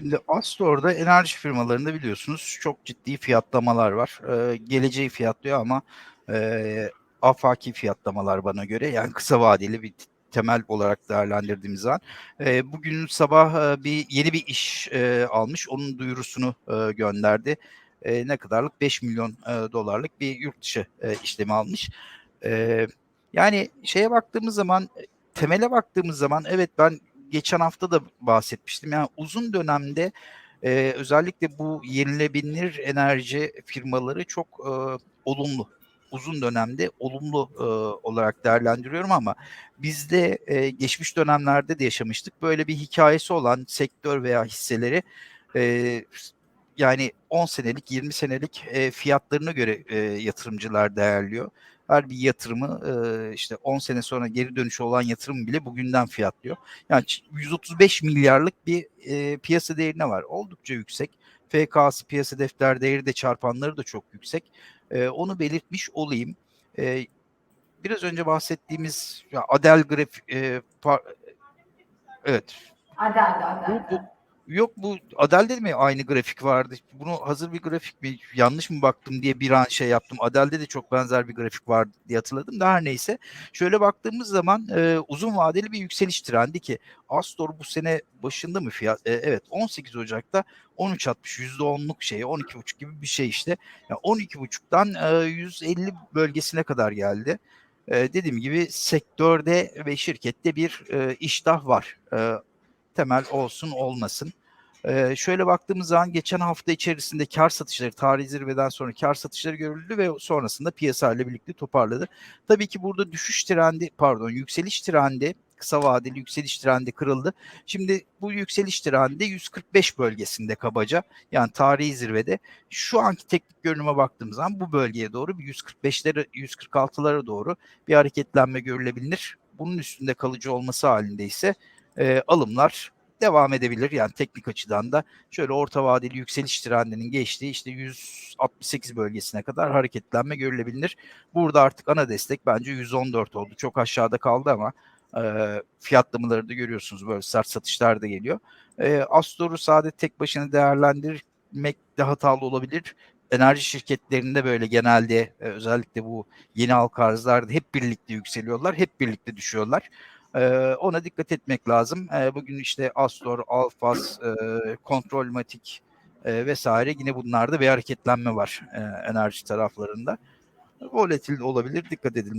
Şimdi Astor'da enerji firmalarında biliyorsunuz çok ciddi fiyatlamalar var. Ee, geleceği fiyatlıyor ama e, afaki fiyatlamalar bana göre. Yani kısa vadeli bir temel olarak değerlendirdiğimiz zaman. E, bugün sabah e, bir yeni bir iş e, almış. Onun duyurusunu e, gönderdi. E, ne kadarlık? 5 milyon e, dolarlık bir yurt dışı e, işlemi almış. E, yani şeye baktığımız zaman, temele baktığımız zaman evet ben geçen hafta da bahsetmiştim. Yani uzun dönemde e, özellikle bu yenilebilir enerji firmaları çok e, olumlu. Uzun dönemde olumlu e, olarak değerlendiriyorum ama bizde e, geçmiş dönemlerde de yaşamıştık. Böyle bir hikayesi olan sektör veya hisseleri e, yani 10 senelik, 20 senelik e, fiyatlarına göre e, yatırımcılar değerliyor. Her bir yatırımı e, işte 10 sene sonra geri dönüşü olan yatırım bile bugünden fiyatlıyor. Yani 135 milyarlık bir e, piyasa değerine var. Oldukça yüksek. FK'sı piyasa defter değeri de çarpanları da çok yüksek. E, onu belirtmiş olayım. E, biraz önce bahsettiğimiz ya Adel graf e, par, evet Adel'de Adel'de. bu, bu, yok bu Adel'de mi aynı grafik vardı? Bunu hazır bir grafik mi yanlış mı baktım diye bir an şey yaptım. Adel'de de çok benzer bir grafik vardı diye hatırladım da her neyse. Şöyle baktığımız zaman e, uzun vadeli bir yükseliş trendi ki Astor bu sene başında mı fiyat? E, evet 18 Ocak'ta 13.60 %10'luk şey 12.5 gibi bir şey işte. Yani 12.5'tan e, 150 bölgesine kadar geldi. E, dediğim gibi sektörde ve şirkette bir e, iştah var. E, temel olsun olmasın. Ee, şöyle baktığımız zaman geçen hafta içerisinde kar satışları, tarihi zirveden sonra kar satışları görüldü ve sonrasında piyasa ile birlikte toparladı. Tabii ki burada düşüş trendi, pardon yükseliş trendi, kısa vadeli yükseliş trendi kırıldı. Şimdi bu yükseliş trendi 145 bölgesinde kabaca yani tarihi zirvede. Şu anki teknik görünüme baktığımız zaman bu bölgeye doğru bir 145'lere 146'lara doğru bir hareketlenme görülebilir. Bunun üstünde kalıcı olması halinde ise e, alımlar devam edebilir. Yani teknik açıdan da şöyle orta vadeli yükseliş trendinin geçtiği işte 168 bölgesine kadar hareketlenme görülebilir. Burada artık ana destek bence 114 oldu. Çok aşağıda kaldı ama e, fiyatlamaları da görüyorsunuz böyle sert satışlar da geliyor. E, Astor'u sade tek başına değerlendirmek de hatalı olabilir. Enerji şirketlerinde böyle genelde e, özellikle bu yeni halka arzlarda hep birlikte yükseliyorlar, hep birlikte düşüyorlar. Ee, ona dikkat etmek lazım. Ee, bugün işte Astor, Alfas, e, Kontrolmatik e, vesaire yine bunlarda bir hareketlenme var e, enerji taraflarında. Volatil olabilir, dikkat edilmesi